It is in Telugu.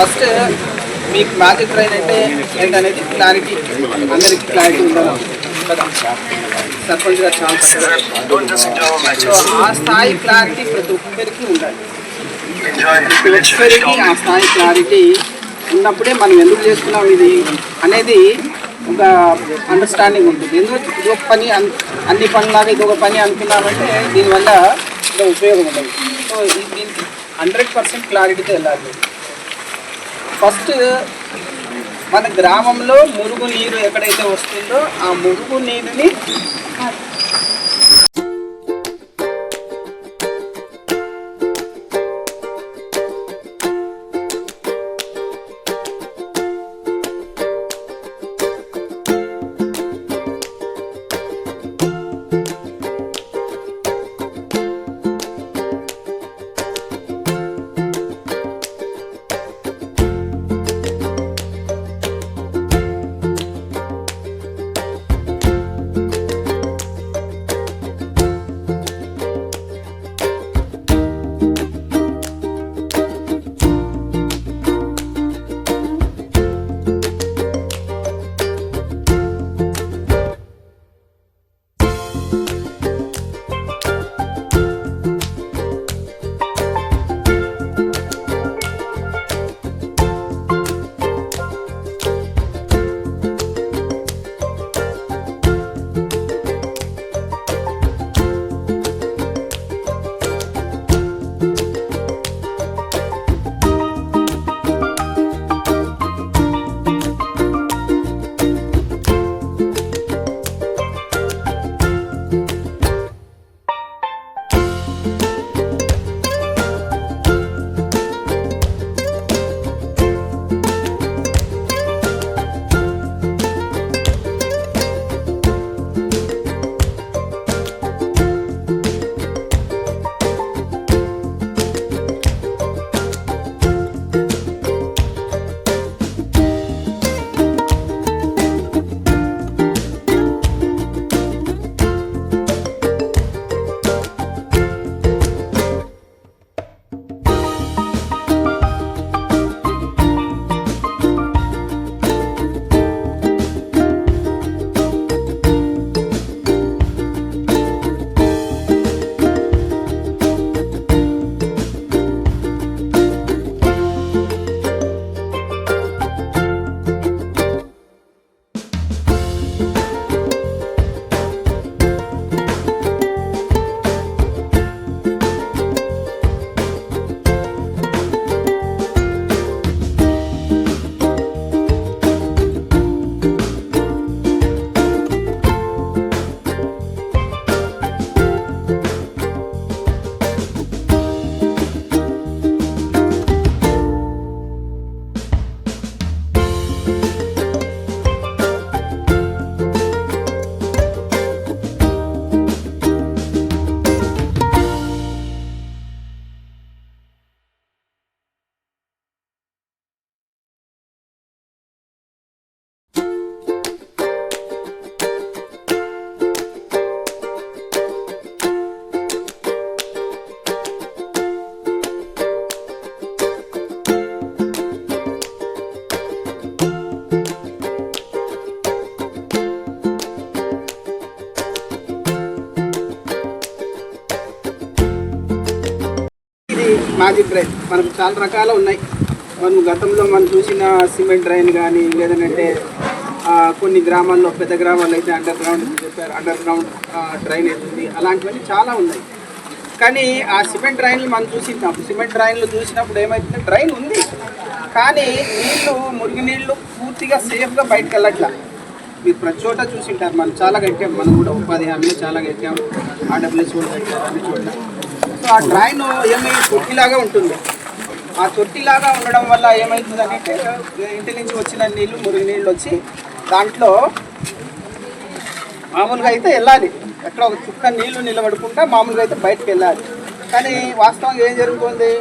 ఫస్ట్ మీకు మ్యాజిక్ ట్రైన్ అంటే ఏంటనేది క్లారిటీ అందరికీ క్లారిటీ ఉండాలి. కదా? సర్పంచ్ గారు చాలా ఆ స్థాయి క్లారిటీ ప్రతి ఒక్కరికి ఉండాలి. ప్రతి ఒక్కరికి ఆ స్థాయి క్లారిటీ ఉన్నప్పుడే మనం ఎందుకు చేస్తున్నాం ఇది అనేది ఒక అండర్స్టాండింగ్ ఉంటుంది. ఎందుకు ఇది ఒక పని అన్- అన్ని పనులాగా ఇది ఒక పని అనుకున్నామంటే దీనివల్ల ఉపయోగం ఉండదు. సో దీనికి హండ్రెడ్ పర్సెంట్ క్లారిటీతో వెళ్ళాలి. ఫస్ట్ మన గ్రామంలో మురుగు నీరు ఎక్కడైతే వస్తుందో ఆ మురుగు నీరుని ఇది డ్రైన్ మనకు చాలా రకాలు ఉన్నాయి. మనం గతంలో మనం చూసిన సిమెంట్ డ్రైన్ కానీ లేదంటే కొన్ని గ్రామాల్లో పెద్ద గ్రామాల్లో అయితే అండర్ గ్రౌండ్ చెప్పారు. అండర్ గ్రౌండ్ డ్రైన్ అవుతుంది. అలాంటివన్నీ చాలా ఉన్నాయి. కానీ ఆ సిమెంట్ డ్రైన్లు మనం చూసినాం. సిమెంట్ డ్రైన్లు చూసినప్పుడు ఏమైతుంది? డ్రైన్ ఉంది. కానీ నీళ్ళు మురిగి నీళ్ళు పూర్తిగా సేఫ్గా బయటకు వెళ్ళట్లా. మీరు ప్రతి చోట చూసింటారు. మనం చాలా కట్టాం. మనం కూడా ఉపాధి హామీలో చాలా కట్టాం. ఆర్డబ్ల్యూఎస్ కూడా కట్టాం అన్ని చోట్ల. సో ఆ డ్రాయిన్ ఏమై తొట్టిలాగా ఉంటుంది. ఆ తొట్టిలాగా ఉండడం వల్ల ఏమవుతుంది అంటే ఇంటి నుంచి వచ్చిన నీళ్ళు మురుగు నీళ్ళు వచ్చి దాంట్లో మామూలుగా అయితే వెళ్ళాలి. ఎక్కడ ఒక చుక్క నీళ్ళు నిలబడుకుంటా మామూలుగా అయితే బయటకు వెళ్ళాలి. కానీ వాస్తవంగా ఏం జరుగుతుంది?